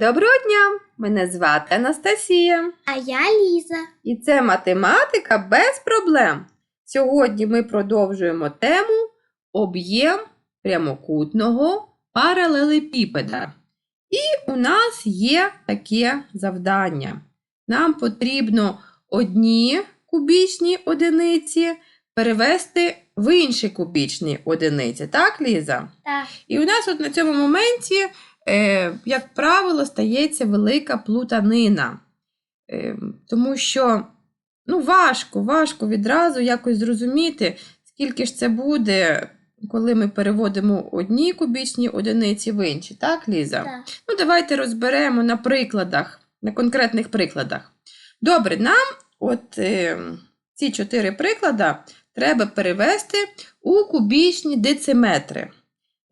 Доброго дня! Мене звати Анастасія. А я Ліза. І це математика без проблем. Сьогодні ми продовжуємо тему об'єм прямокутного паралелепіпеда. І у нас є таке завдання. Нам потрібно одні кубічні одиниці перевести в інші кубічні одиниці. Так, Ліза? Так. І у нас от на цьому моменті, як правило, стається велика плутанина. Е, тому що ну, важко, важко відразу якось зрозуміти, скільки ж це буде, коли ми переводимо одні кубічні одиниці в інші. Так, Ліза? Так. Ну, давайте розберемо на прикладах, на конкретних прикладах. Добре, нам от е, ці чотири приклади треба перевести у кубічні дециметри.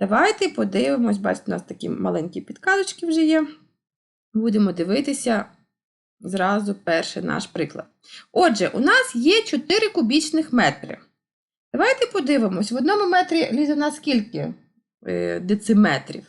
Давайте подивимось, бачите, у нас такі маленькі підказочки вже є. Будемо дивитися зразу перший наш приклад. Отже, у нас є 4 кубічних метри. Давайте подивимось, в одному метрі Ліза, у нас скільки е, дециметрів?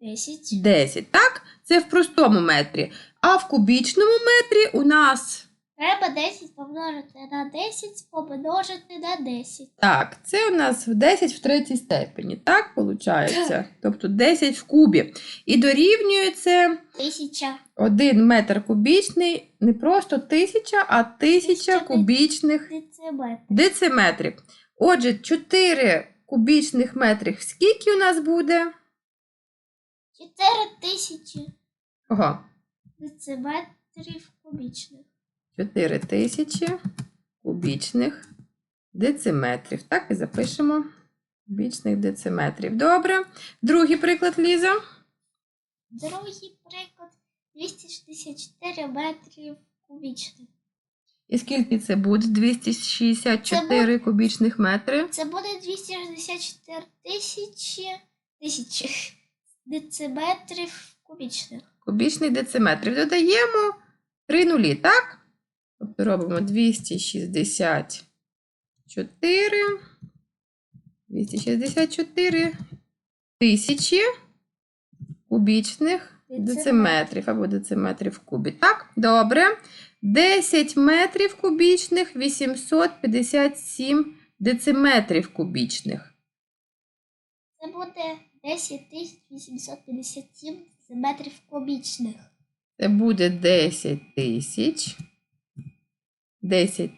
Десять. 10, так? Це в простому метрі. А в кубічному метрі у нас Треба 10 помножити на 10, помножити на 10. так, це у нас в 10 в третій степені, так виходить? Тобто 10 в кубі. І дорівнює це Тисяча. 1 метр кубічний, не просто тисяча, а тисяча Тисяча кубічних Дециметр. дециметрів. Отже, 4 кубічних метрів скільки у нас буде? 4 тисячі Ого, дециметрів кубічних. 4 тисячі кубічних дециметрів. Так і запишемо кубічних дециметрів. Добре. Другий приклад, Ліза. Другий приклад 264 метрів кубічних. І скільки це буде? 264 кубічних метри. Це буде 264 тисячі тисячі дециметрів кубічних. Кубічних дециметрів. Додаємо 3 нулі, так? Робимо 264. 264 тисячі кубічних дециметрів або дециметрів в кубі. Так, добре. 10 метрів кубічних, 857 дециметрів кубічних. Це буде 10 тисяч 857 дециметрів кубічних. Це буде 10 тисяч. 10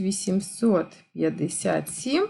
857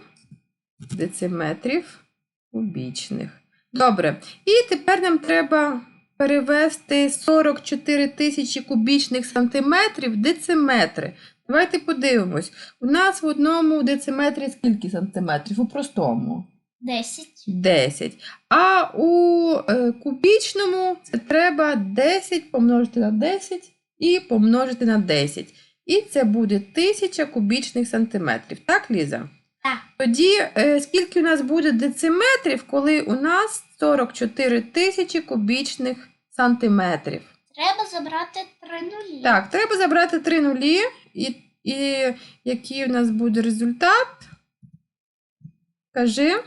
дециметрів кубічних. Добре. І тепер нам треба перевести 44 тисячі кубічних сантиметрів в дециметри. Давайте подивимось. У нас в одному дециметрі скільки сантиметрів? У простому? 10. 10. А у е, кубічному це треба 10 помножити на 10 і помножити на 10. І це буде 1000 кубічних сантиметрів. Так, Ліза? Так. Тоді е, скільки у нас буде дециметрів, коли у нас 44 тисячі кубічних сантиметрів? Треба забрати 3 нулі. Так, треба забрати 3 нулі. І, і який у нас буде результат? Кажи.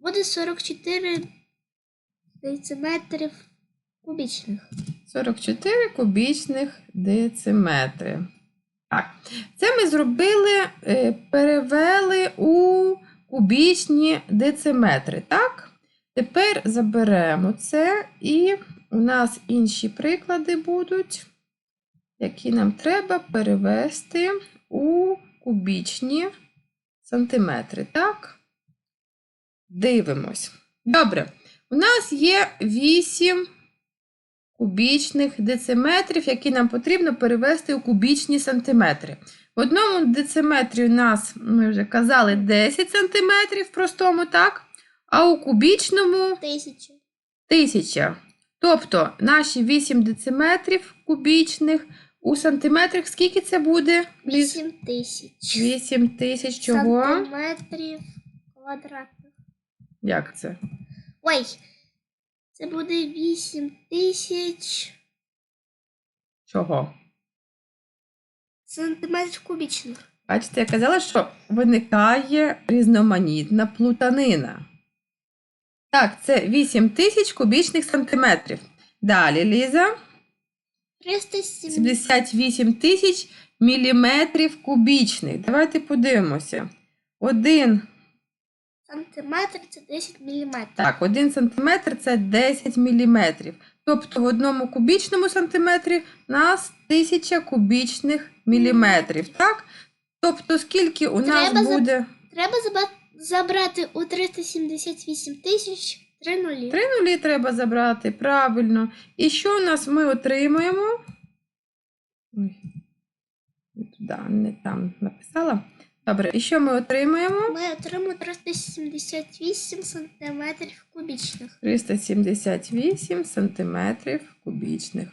Буде 44 дециметрів кубічних. 44 кубічних дециметри. Так, це ми зробили, е, перевели у кубічні дециметри. Так? Тепер заберемо це, і у нас інші приклади будуть, які нам треба перевести у кубічні сантиметри. Так? Дивимось. Добре. У нас є 8 кубічних дециметрів, які нам потрібно перевести у кубічні сантиметри. В одному дециметрі у нас, ми вже казали, 10 сантиметрів в простому, так? А у кубічному Тисячу. 1000. Тобто наші 8 дециметрів кубічних у сантиметрах скільки це буде? 8 тисяч. 8 тисяч чого? Сантиметрів квадратних. Як це? Ой. Це буде 8 тисяч Чого? сантиметрів кубічних. Бачите, я казала, що виникає різноманітна плутанина. Так, це 8 тисяч кубічних сантиметрів. Далі, Ліза. 370 78 тисяч міліметрів кубічних. Давайте подивимося. Один, сантиметр це 10 міліметрів. так, один сантиметр це 10 міліметрів. Тобто в одному кубічному сантиметрі у нас 1000 кубічних міліметрів. Так? Тобто, скільки у нас Треба за- буде Треба забрати у 378 тисяч 3 нулі. Три нулі треба забрати, правильно. І що у нас ми отримуємо? Ой, туди, не там написала. Добре, і що ми отримуємо? Ми отримуємо 378 сантиметрів кубічних. 378 сантиметрів кубічних.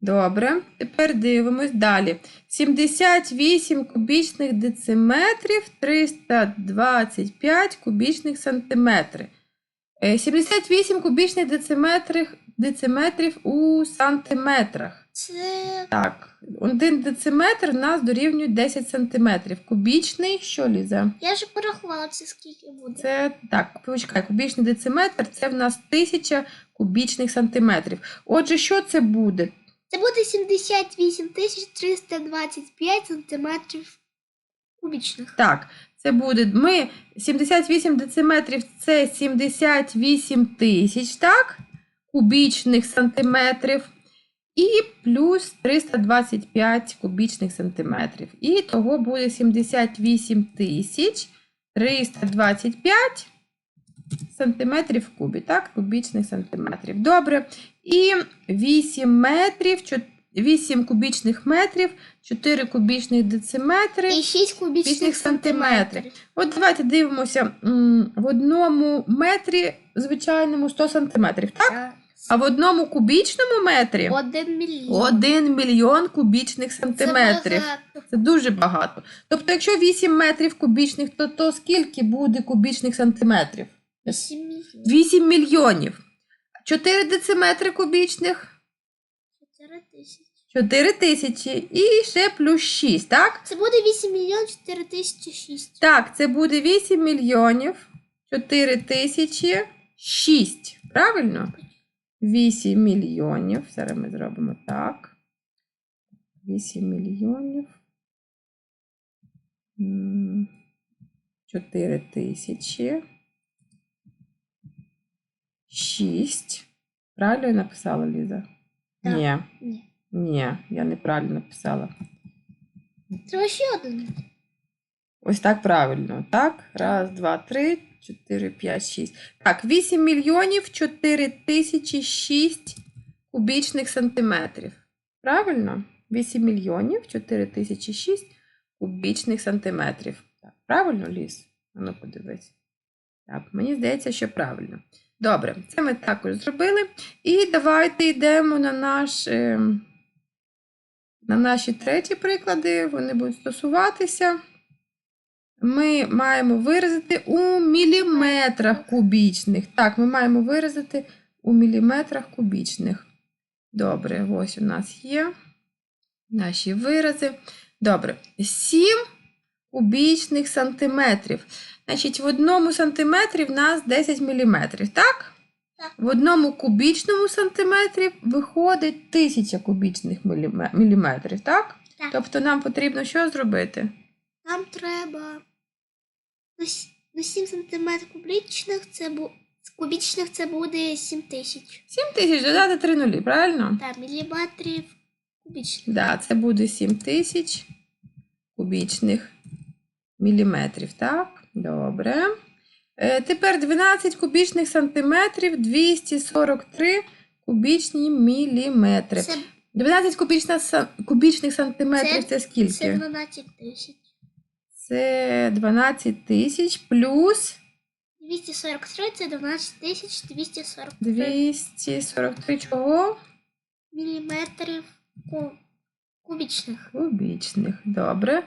Добре, тепер дивимось далі. 78 кубічних дециметрів, 325 кубічних сантиметрів. Е, 78 кубічних дециметрів, дециметрів у сантиметрах. Це Так, один дециметр у нас дорівнює 10 сантиметрів. Кубічний, що Ліза? я вже порахувала це скільки буде. Це так, почекай, кубічний дециметр це в нас 1000 кубічних сантиметрів. Отже, що це буде? Це буде 78 тисяч 325 сантиметрів кубічних. Так, це буде. Ми 78 дециметрів це 78 тисяч, так? Кубічних сантиметрів. І плюс 325 кубічних сантиметрів. І того буде 78 тисяч 325 сантиметрів кубі, так? Кубічних сантиметрів. Добре. І 8 метрів, 8 кубічних метрів, 4 кубічних дециметри. І 6 кубічних сантиметрів. От давайте дивимося в одному метрі звичайному 100 сантиметрів, так? А в одному кубічному метрі Один мільйон. 1 мільйон кубічних сантиметрів. Це. Це дуже багато. Тобто, якщо 8 метрів кубічних, то, то скільки буде кубічних сантиметрів? Вісім мільйонів. 8 мільйонів. 4 дециметри кубічних, Чотири тисячі. 4 тисячі і ще плюс 6, так? Це буде 8 мільйонів 4 тисячі 6. Так, це буде 8 мільйонів 4 тисячі 6. Правильно? 8 мільйонів. Зараз ми зробимо так. 8 мільйонів. 4 тисячі. 6. Правильно я написала, Ліза? Так. Ні, Ні. ні, я неправильно написала. Треба ще один. Ось так правильно. Так? Раз, два, три, чотири, п'ять, шість. Так, 8 мільйонів 4 тисячі 6 кубічних сантиметрів. Правильно? 8 мільйонів 4 тисячі 6 кубічних сантиметрів. Так, правильно, Ліс? А Ну, подивись. Так, мені здається, що правильно. Добре, це ми також зробили. І давайте йдемо на наш. ем, на наші треті приклади, вони будуть стосуватися. Ми маємо виразити у міліметрах кубічних. Так, ми маємо виразити у міліметрах кубічних. Добре, ось у нас є наші вирази. Добре, 7 кубічних сантиметрів. Значить, в одному сантиметрі в нас 10 міліметрів, так? Так. В одному кубічному сантиметрі виходить 1000 кубічних міліметрів, так? Так. Тобто нам потрібно що зробити? Нам треба на 7 сантиметрів кубічних це бу... кубічних це буде 7 тисяч. 7 тисяч додати 3 нулі, правильно? Та міліметрів кубічних. Да, це буде 7 тисяч кубічних міліметрів, так? Добре. Е, тепер 12 кубічних сантиметрів, 243 кубічні міліметри. Це, 12 кубічна, кубічних сантиметрів Це- це скільки? це 12 тисяч. Це 12 тисяч плюс 243 це 12 тисяч 243 243 чого? міліметрів ку... кубічних. Кубічних. Добре.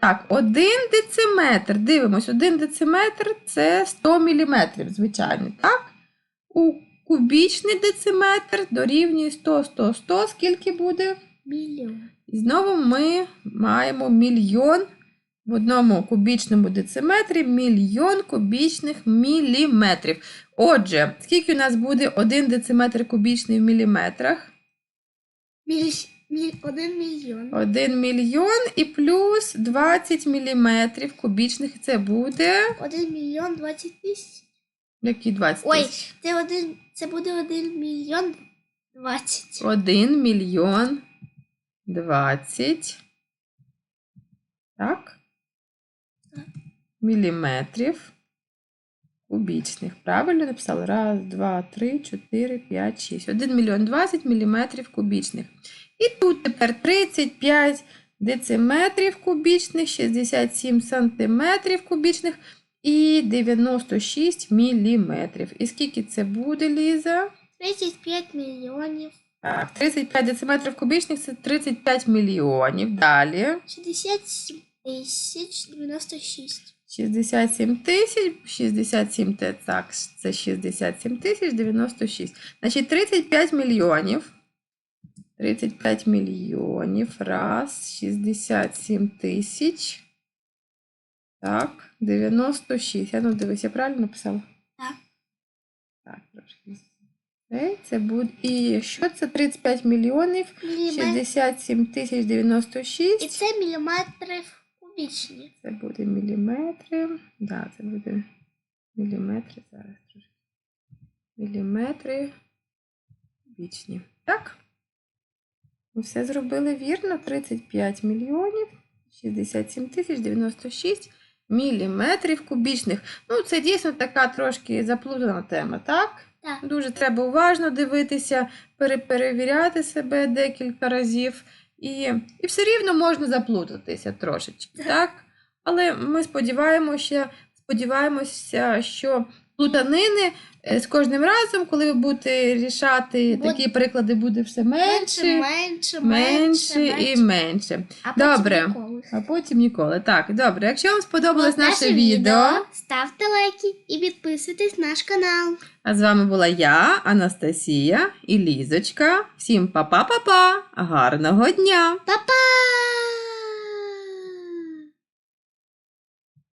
Так, один дециметр. Дивимось, один дециметр це 100 міліметрів, звичайно, так? У кубічний дециметр дорівнює 100, 100, 100. Скільки буде? Мільйон. І знову ми маємо мільйон в одному кубічному дециметрі мільйон кубічних міліметрів. Отже, скільки у нас буде один дециметр кубічний в міліметрах? Один мільйон. 1 мільйон і плюс 20 міліметрів кубічних. Це буде. Один мільйон двадцять тисяч. Які 20 Ой, тисяч? це один. Це буде один мільйон двадцять. 1 мільйон 20. Так? Так. Міліметрів кубічних. Правильно написали? Раз, два, три, чотири, п'ять, шість. 1 мільйон 20 міліметрів кубічних. І тут тепер 35 дециметрів кубічних, 67 сантиметрів кубічних і 96 міліметрів. І скільки це буде, Ліза? 35 мільйонів. Так, 35 дециметрів кубічних це 35 мільйонів. Далі 67 тисяч 96. 67 тисяч, 67 те- так, це 67 тисяч 96. Значить, 35 мільйонів. 35 мільйонів. Раз, 67 тисяч. Так, 96. А ну дивись, я правильно написала? Так. Так, трошки. Це буде. І що це 35 мільйонів? Міліметр. 67 тисяч 96. І це міліметри кубічні. Це буде міліметри. Да, це буде міліметри. Зараз трошки. Міліметри кубічні. Так? Ми все зробили вірно. 35 мільйонів 67 тисяч 96 міліметрів кубічних. Ну, це дійсно така трошки заплутана тема, так? Так. Дуже треба уважно дивитися, переперевіряти себе декілька разів. І, і все рівно можна заплутатися трошечки, так? Але ми сподіваємося, сподіваємося, що плутанини е, з кожним разом, коли ви будете рішати Буде- такі приклади, буде все Менше, менше, менше, менше і менше. А потім Добре. ніколи. А потім ніколи. Так, добре. Якщо вам сподобалось Ось наше відео, ставте лайки і підписуйтесь на наш канал. А з вами була я, Анастасія і Лізочка. Всім па-па-па-па! Гарного дня! Па-па!